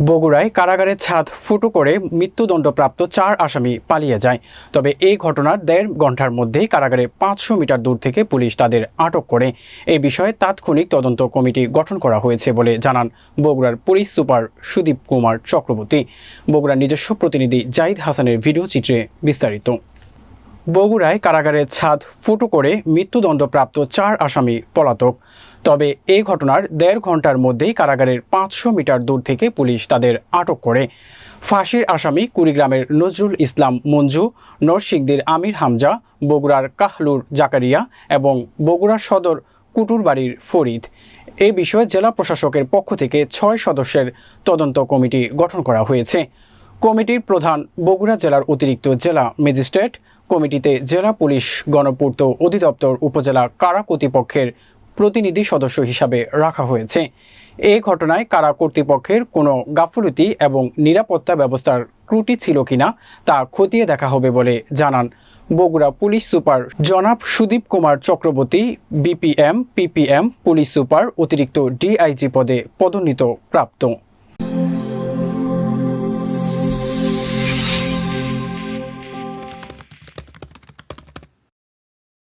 বগুড়ায় কারাগারের ছাদ ফুটো করে মৃত্যুদণ্ডপ্রাপ্ত চার আসামি পালিয়ে যায়। তবে এই ঘটনার দেড় ঘণ্টার মধ্যেই কারাগারে পাঁচশো মিটার দূর থেকে পুলিশ তাদের আটক করে। এই বিষয়ে তাৎক্ষণিক তদন্ত কমিটি গঠন করা হয়েছে বলে জানান বগুড়ার পুলিশ সুপার সুদীপ কুমার চক্রবর্তী। বগুড়ার নিজস্ব প্রতিনিধি জাহিদ হাসানের ভিডিও চিত্রে বিস্তারিত। বগুড়ায় কারাগারের ছাদ ফুটো করে মৃত্যুদণ্ডপ্রাপ্ত চার আসামি পলাতক। তবে এই ঘটনার দেড় ঘণ্টার মধ্যেই কারাগারের পাঁচশো মিটার দূর থেকে পুলিশ তাদের আটক করে। ফাঁসির আসামি কুড়িগ্রামের নজরুল ইসলাম মঞ্জু, নরসিংদীর আমির হামজা, বগুড়ার কাহলুর জাকারিয়া এবং বগুড়া সদর কুটুরবাড়ির ফরিদ। এ বিষয়ে জেলা প্রশাসকের পক্ষ থেকে ছয় সদস্যের তদন্ত কমিটি গঠন করা হয়েছে। কমিটির প্রধান বগুড়া জেলার অতিরিক্ত জেলা ম্যাজিস্ট্রেট কমিটিতে জেলা পুলিশ, গণপূর্ত অধিদপ্তর, উপজেলা কারা কর্তৃপক্ষের প্রতিনিধি সদস্য হিসাবে রাখা হয়েছে। এই ঘটনায় কারা কর্তৃপক্ষের কোনো গাফলতি এবং নিরাপত্তা ব্যবস্থার ত্রুটি ছিল কিনা তা খতিয়ে দেখা হবে বলে জানান বগুড়া পুলিশ সুপার জনাব Sudip Kumar Chakraborty, BPM, PPM, police super অতিরিক্ত ডিআইজি পদে পদোন্নীত প্রাপ্ত।